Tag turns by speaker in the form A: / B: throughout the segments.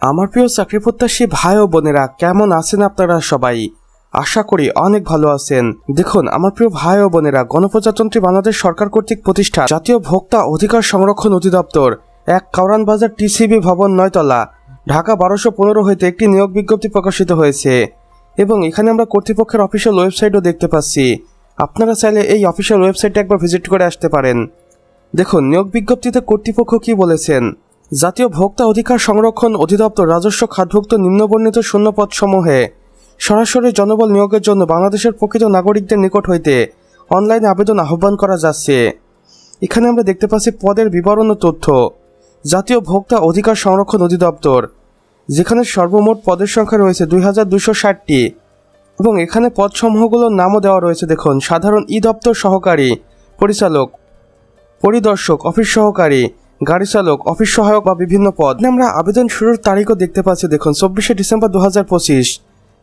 A: আমার প্রিয় চাকরি প্রত্যাশী ভাই ও বোনেরা, কেমন আছেন আপনারা সবাই? আশা করি অনেক ভালো আছেন। দেখুন, আমার প্রিয় ভাই ও বোনেরা, গণপ্রজাতন্ত্রী বাংলাদেশ সরকার কর্তৃক প্রতিষ্ঠা জাতীয় ভোক্তা অধিকার সংরক্ষণ অধিদপ্তর, এক কাউরান বাজার টিসিবি ভবন নয়তলা, ঢাকা বারোশো পনেরো হইতে একটি নিয়োগ বিজ্ঞপ্তি প্রকাশিত হয়েছে। এবং এখানে আমরা কর্তৃপক্ষের অফিসিয়াল ওয়েবসাইটও দেখতে পাচ্ছি। আপনারা চাইলে এই অফিসিয়াল ওয়েবসাইটে একবার ভিজিট করে আসতে পারেন। দেখুন, নিয়োগ বিজ্ঞপ্তিতে কর্তৃপক্ষ কি বলেছেন? জাতীয় ভোক্তা অধিকার সংরক্ষণ অধিদপ্তর রাজস্ব খাতভুক্ত নিম্নবর্ণিত শূন্যপদ সমূহে সরাসরি জনবল নিয়োগের জন্য বাংলাদেশের প্রকৃত নাগরিকদের নিকট হইতে অনলাইনে আবেদন আহ্বান করা যাচ্ছে। এখানে আমরা দেখতে পাচ্ছি পদের বিবরণ ও তথ্য। জাতীয় ভোক্তা অধিকার সংরক্ষণ অধিদপ্তর, যেখানে সর্বমোট পদের সংখ্যা রয়েছে দুই হাজার দুশো ষাটটি এবং এখানে পদসমূহগুলোর নামও দেওয়া রয়েছে। দেখুন, সাধারণ ই দপ্তর সহকারী পরিচালক, পরিদর্শক, অফিস সহকারী গাড়ি চালক অফিস সহায়ক বা বিভিন্ন পদ। আমরা আবেদন শুরুর তারিখও দেখতে পাচ্ছি। দেখুন, চব্বিশে ডিসেম্বর দু হাজার পঁচিশ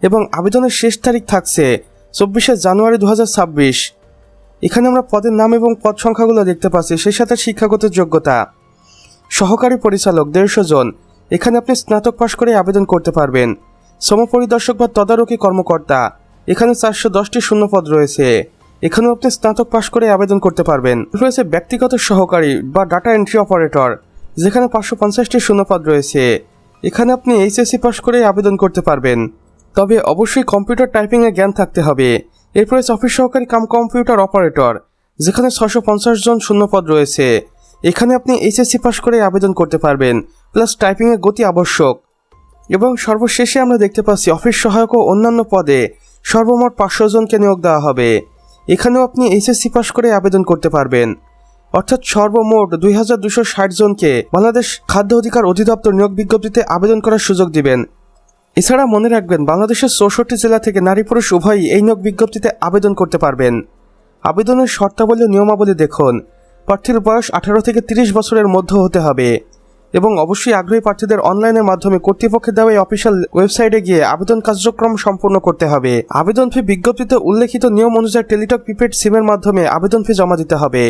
A: এবং আবেদনের শেষ তারিখ থাকছে চব্বিশে জানুয়ারি দু হাজার ছাব্বিশ। এখানে আমরা পদের নাম এবং পদ সংখ্যাগুলো দেখতে পাচ্ছি। সেই সাথে শিক্ষাগত যোগ্যতা, সহকারী পরিচালক দেড়শো জন। এখানে আপনি স্নাতক পাশ করে আবেদন করতে পারবেন। সমপরিদর্শক বা তদারকি কর্মকর্তা, এখানে চারশো দশটি শূন্যপদ রয়েছে। এখানেও আপনি স্নাতক পাশ করে আবেদন করতে পারবেন। রয়েছে ব্যক্তিগত সহকারী বা ডাটা এন্ট্রি অপারেটর, যেখানে পাঁচশো পঞ্চাশটি শূন্যপদ রয়েছে। এখানে আপনি এইচএসসি পাশ করে আবেদন করতে পারবেন। তবে অবশ্যই কম্পিউটার টাইপিংয়ে জ্ঞান থাকতে হবে। এরপর অফিস সহকারী কাম কম্পিউটার অপারেটর, যেখানে ছশো পঞ্চাশ জন শূন্যপদ রয়েছে। এখানে আপনি এইচএসসি পাশ করে আবেদন করতে পারবেন, প্লাস টাইপিংয়ের গতি আবশ্যক। এবং সর্বশেষে আমরা দেখতে পাচ্ছি অফিস সহায়ক ও অন্যান্য পদে সর্বমোট পাঁচশো জনকে নিয়োগ দেওয়া হবে। এখানেও আপনি এইচএসসি পাশ করে আবেদন করতে পারবেন। অর্থাৎ সর্বমোট দুই হাজার দুশো ষাট জনকে বাংলাদেশ খাদ্য অধিকার অধিদপ্তর নিয়োগ বিজ্ঞপ্তিতে আবেদন করার সুযোগ দিবেন। এছাড়া মনে রাখবেন, বাংলাদেশের চৌষট্টি জেলা থেকে নারী পুরুষ উভয়ই এই নিয়োগ বিজ্ঞপ্তিতে আবেদন করতে পারবেন। আবেদনের শর্তাবলী নিয়মাবলী দেখুন। প্রার্থীর বয়স আঠারো থেকে তিরিশ বছরের মধ্যে হতে হবে। এবং অবশ্যই আগ্রহী প্রার্থীদের অনলাইনের মাধ্যমে কর্তৃপক্ষের দেওয়া এই অফিসিয়াল ওয়েবসাইটে গিয়ে আবেদন কার্যক্রম সম্পূর্ণ করতে হবে। আবেদন ফি বিজ্ঞপ্তিতে উল্লেখিত নিয়ম অনুযায়ী টেলিটক প্রিপেড সিমের মাধ্যমে আবেদন ফি জমা দিতে হবে।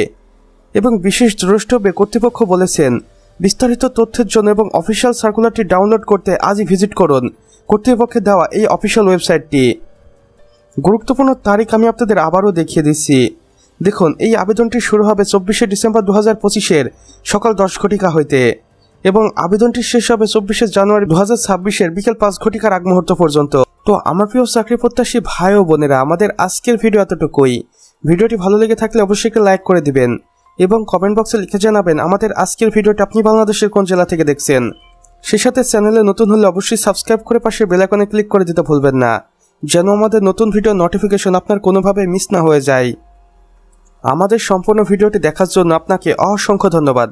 A: এবং বিশেষ দ্রষ্টব্যে কর্তৃপক্ষ বলেছেন, বিস্তারিত তথ্যের জন্য এবং অফিসিয়াল সার্কুলারটি ডাউনলোড করতে আজই ভিজিট করুন। কর্তৃপক্ষের দেওয়া এই অফিসিয়াল ওয়েবসাইটটি গুরুত্বপূর্ণ তারিখ আমি আপনাদের আবারও দেখিয়ে দিচ্ছি। দেখুন, এই আবেদনটি শুরু হবে চব্বিশে ডিসেম্বর দু হাজার পঁচিশের সকাল দশ ঘটিকা হইতে। এবং আবেদনটি শেষ হবে চব্বিশে জানুয়ারি দু হাজার ছাব্বিশের বিকেল পাঁচ ঘটিকার আগ মুহূর্ত পর্যন্ত। তো আমার প্রিয় চাকরি প্রত্যাশী ভাই ও বোনেরা, আমাদের আজকের ভিডিও এতটুকুই। ভিডিওটি ভালো লেগে থাকলে অবশ্যই একটি লাইক করে দিবেন এবং কমেন্ট বক্সে লিখে জানাবেন, আমাদের আজকের ভিডিওটি আপনি বাংলাদেশের কোন জেলা থেকে দেখছেন? সেই সাথে চ্যানেলে নতুন হলে অবশ্যই সাবস্ক্রাইব করে পাশে বেলাকনে ক্লিক করে দিতে ভুলবেন না, যেন আমাদের নতুন ভিডিও নোটিফিকেশন আপনার কোনোভাবে মিস না হয়ে যায়। আমাদের সম্পূর্ণ ভিডিওটি দেখার জন্য আপনাকে অসংখ্য ধন্যবাদ।